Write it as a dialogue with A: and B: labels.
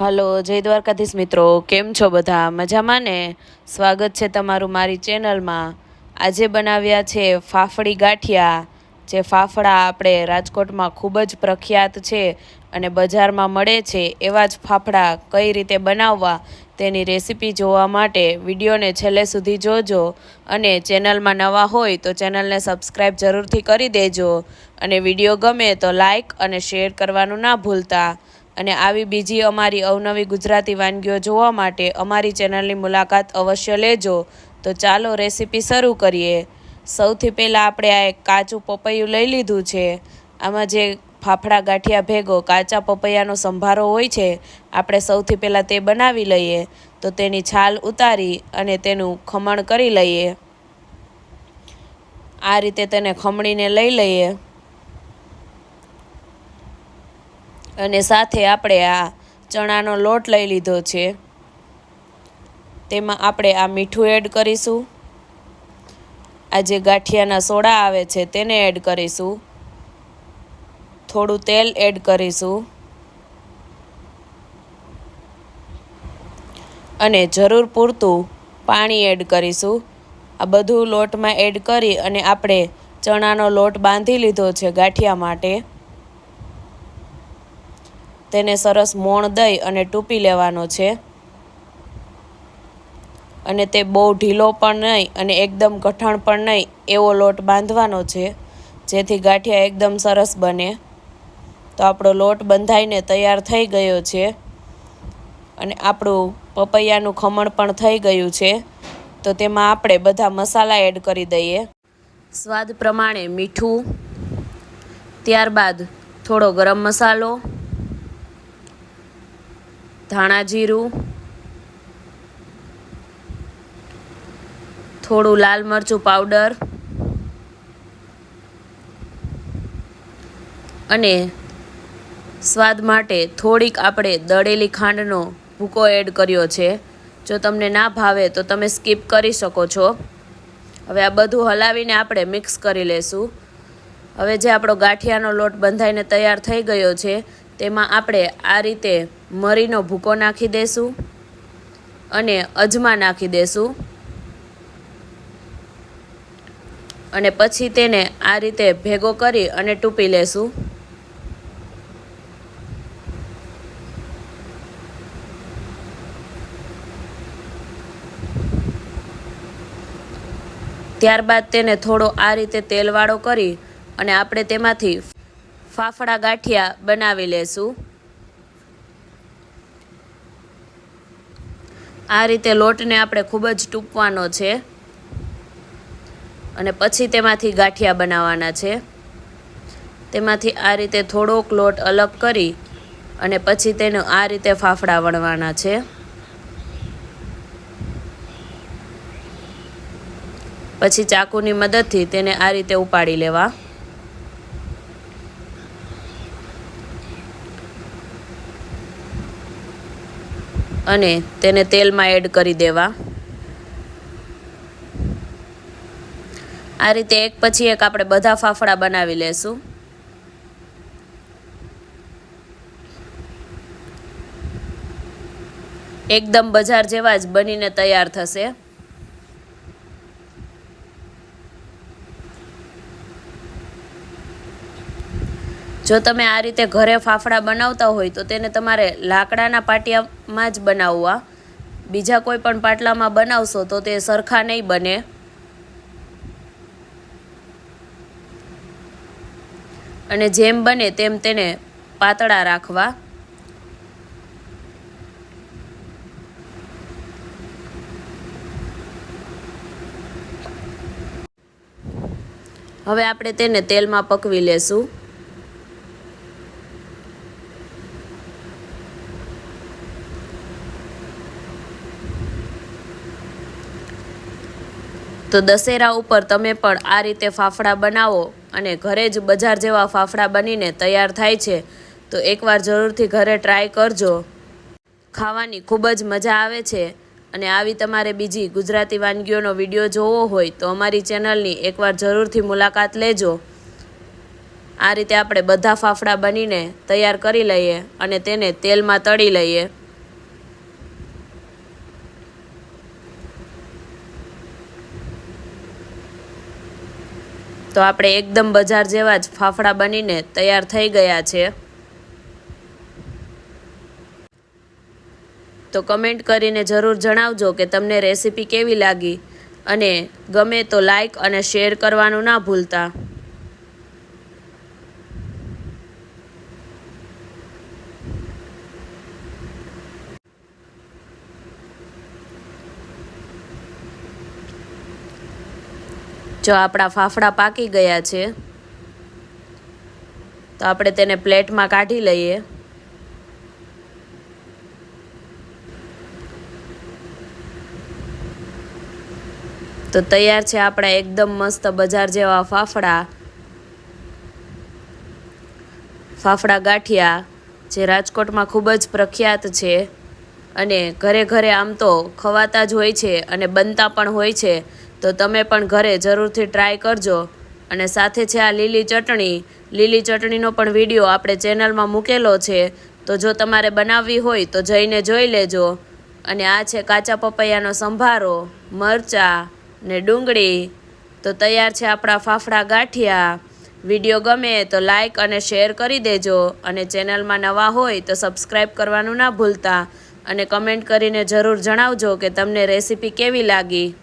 A: Hello, જય દ્વારકાધીશ મિત્રો. કેમ છો બધા? મજામાં ને? સ્વાગત છે તમારું મારી ચેનલમાં. આજે બનાવ્યા છે ફાફડી ગાંઠિયા, જે ફાફડા આપણે રાજકોટમાં ખૂબ જ પ્રખ્યાત છે અને બજારમાં મળે છે. એવા જ ફાફડા કઈ રીતે બનાવવા તેની રેસીપી જોવા માટે વિડીયોને છેલ્લે સુધી જોજો અને ચેનલમાં નવા હોય તો ચેનલને સબસ્ક્રાઈબ જરૂરથી કરી દેજો. અને વીડિયો ગમે તો લાઈક અને શેર કરવાનું ના ભૂલતા. અને આવી બીજી અમારી અવનવી ગુજરાતી વાનગીઓ જોવા માટે અમારી ચેનલની મુલાકાત અવશ્ય લેજો. તો ચાલો રેસીપી શરૂ કરીએ. સૌથી પહેલાં આપણે આ એક કાચું પપૈયું લઈ લીધું છે. આમાં જે ફાફડા ગાંઠિયા ભેગો કાચા પપૈયાનો સંભારો હોય છે, આપણે સૌથી પહેલાં તે બનાવી લઈએ. તો તેની છાલ ઉતારી અને તેનું ખમણ કરી લઈએ. આ રીતે તેને ખમણીને લઈ લઈએ. અને સાથે આપણે આ ચણાનો લોટ લઈ લીધો છે. તેમાં આપણે આ મીઠું એડ કરીશું. આ જે ગાંઠિયાના સોડા આવે છે તેને એડ કરીશું. થોડું તેલ એડ કરીશું. અને જરૂર પૂરતું પાણી એડ કરીશું. આ બધું લોટમાં એડ કરી અને આપણે ચણાનો લોટ બાંધી લીધો છે ગાંઠિયા માટે. તેને સરસ મોણ દઈ અને ટૂપી લેવાનો છે. અને તે બહુ ઢીલો પણ નહીં અને એકદમ કઠણ પણ નહીં એવો લોટ બાંધવાનો છે, જેથી ગાંઠિયા એકદમ સરસ બને. તો આપણો લોટ બંધાઈને તૈયાર થઈ ગયો છે. અને આપણું પપૈયાનું ખમણ પણ થઈ ગયું છે. તો તેમાં આપણે બધા મસાલા એડ કરી દઈએ. સ્વાદ પ્રમાણે મીઠું, ત્યારબાદ થોડો ગરમ મસાલો ધાણા જીરું, થોડું લાલ મરચું પાવડર અને સ્વાદ માટે થોડીક આપણે દળેલી ખાંડનો ભૂકો એડ કર્યો છે. જો તમને ના ભાવે તો તમે સ્કીપ કરી શકો છો. હવે આ બધું હલાવીને આપણે મિક્સ કરી લેશું. હવે જે આપણો ગાંઠિયાનો લોટ બંધાઈને તૈયાર થઈ ગયો છે, તેમાં આપણે આ રીતે મરીનો ભૂકો નાખી દઈશું અને અજમા નાખી દઈશું અને પછી તેને આ રીતે ભેગો કરી અને ટૂપી લેશું. ત્યારબાદ તેને થોડો આ રીતે તેલવાળો કરી અને આપણે તેમાંથી ફાફડા ગાંઠિયા બનાવી લેશું. આ રીતે લોટને આપણે ખૂબ જ ટૂંકવાનો છે અને પછી તેમાંથી ગાંઠિયા બનાવવાના છે. તેમાંથી આ રીતે થોડોક લોટ અલગ કરી અને પછી તેને આ રીતે ફાફડા વણવાના છે. પછી ચાકુની મદદથી તેને આ રીતે ઉપાડી લેવા. અને તેને તેલમાં એડ કરી દેવા. આ રીતે એક પછી એક આપણે બધા ફાફડા બનાવી લેશું. એકદમ બજાર જેવા જ બનીને તૈયાર થશે. જો તમે આ રીતે ઘરે ફાફડા બનાવતા હોય તો તેને તમારે લાકડાના પાટિયામાં જ બનાવવા બીજા કોઈ પણ પાટલામાં બનાવશો તો તે સરખા નહીં બને. અને જેમ બને તેમ તેને પાતળા રાખવા. હવે આપણે તેને તેલમાં પકવી લેશું. તો દશેરા ઉપર તમે પણ આ રીતે ફાફડા બનાવો અને ઘરે જ બજાર જેવા ફાફડા બનીને તૈયાર થાય છે. તો એકવાર જરૂરથી ઘરે ટ્રાય કરજો. ખાવાની ખૂબ જ મજા આવે છે. અને આવી તમારે બીજી ગુજરાતી વાનગીઓનો વીડિયો જોવો હોય તો અમારી ચેનલની એકવાર જરૂરથી મુલાકાત લેજો. આ રીતે આપણે બધા ફાફડા બનીને તૈયાર કરી લઈએ અને તેને તેલમાં તળી લઈએ. તો આપણે એકદમ બજાર જેવા જ ફાફડા બનીને તૈયાર થઈ ગયા છે. તો કમેન્ટ કરીને જરૂર જણાવજો કે તમને રેસીપી કેવી લાગી અને ગમે તો લાઈક અને શેર કરવાનું ના ભૂલતા. જો આપણા ફાફડા પાકી ગયા છે, તો આપણે તેને પ્લેટમાં કાઢી લઈએ. તો તૈયાર છે આપણા એકદમ મસ્ત બજાર જેવા ફાફડા. ફાફડા ગાંઠિયા, જે રાજકોટમાં ખૂબ જ પ્રખ્યાત છે અને ઘરે ઘરે આમ તો ખવાતા જ હોય છે અને બનતા પણ હોય છે. તો તમે પણ ઘરે જરૂરથી ટ્રાય કરજો. અને સાથે છે આ લીલી ચટણી. લીલી ચટણીનો પણ વીડિયો આપણે ચેનલમાં મૂકેલો છે. તો જો તમારે બનાવવી હોય તો જઈને જોઈ લેજો. અને આ છે કાચા પપૈયાનો સંભારો, મરચાં ને ડુંગળી. તો તૈયાર છે આપણા ફાફડા ગાંઠિયા. વીડિયો ગમે તો લાઈક અને શેર કરી દેજો. અને ચેનલમાં નવા હોય તો સબસ્ક્રાઈબ કરવાનું ના ભૂલતા. અને કમેન્ટ કરીને જરૂર જણાવજો કે તમને રેસીપી કેવી લાગી.